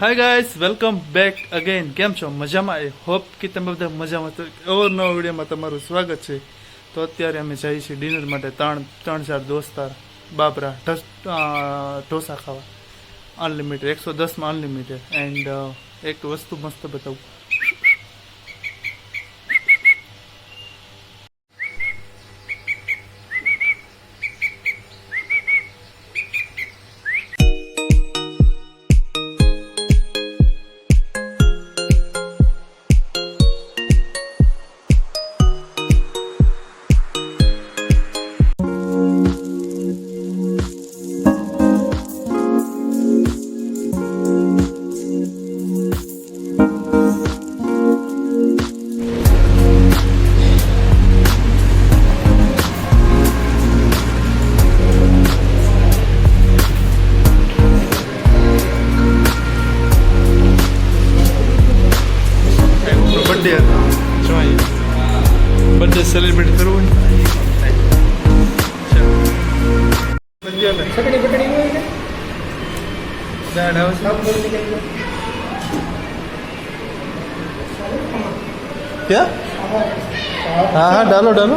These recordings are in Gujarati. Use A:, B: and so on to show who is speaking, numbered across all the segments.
A: Hi guys welcome back again કેમ છો? મજામાં? આઈ હોપ કે તમે બધા મજામાં તો ઓવર નવા વિડીયોમાં તમારું સ્વાગત છે. તો અત્યારે અમે જઈએ છીએ ડિનર માટે ત્રણ ત્રણ, ચાર દોસ્તાર, બાબરા, ઢોસા ખાવા. અનલિમિટેડ એકસો દસમાં અનલિમિટેડ એન્ડ એક વસ્તુ મસ્ત બતાવું. બર્થડે સેલિબ્રેટ કરવું ક્યાં? હા હા ડાલો ડાલો.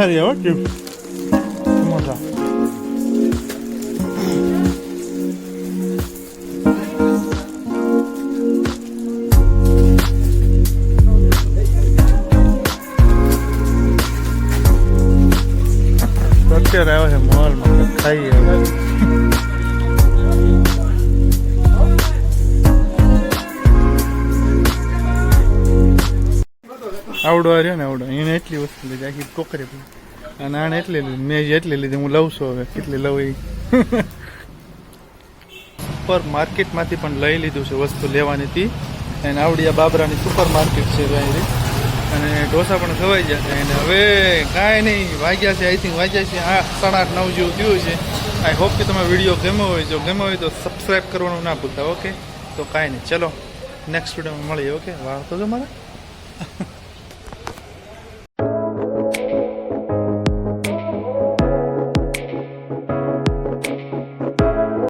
A: હા હારી આવો ટ્રીપ મોટા અત્યારે આવે છે મોલમાં આવડો રહ્યો ને આવડો એને એટલી વસ્તુ લીધી. આખી કોકરે અને આને એટલી લીધી. મેં જે એટલી લીધી, હું લઉં છું હવે. કેટલી લઉં એ. સુપર માર્કેટમાંથી પણ લઈ લીધું છે વસ્તુ લેવાની હતી અને આવડી આ બાબરાની સુપર માર્કેટ છે અહીં અને ઢોસા પણ ખવાઈ ગયા છે. અને હવે કાંઈ નહીં, વાગ્યા છે આઈ થિંક વાગ્યા છે. આ સાડા આઠ, નવ જેવું થયું છે. આઈ હોપ કે તમે વીડિયો ગમ્યો હોય. જો ગમ્યો હોય તો સબસ્ક્રાઈબ કરવાનું ના ભૂલતા ઓકે તો કાંઈ નહીં. ચલો નેક્સ્ટ વિડીયોમાં મળીએ ઓકે વાળ તો મારા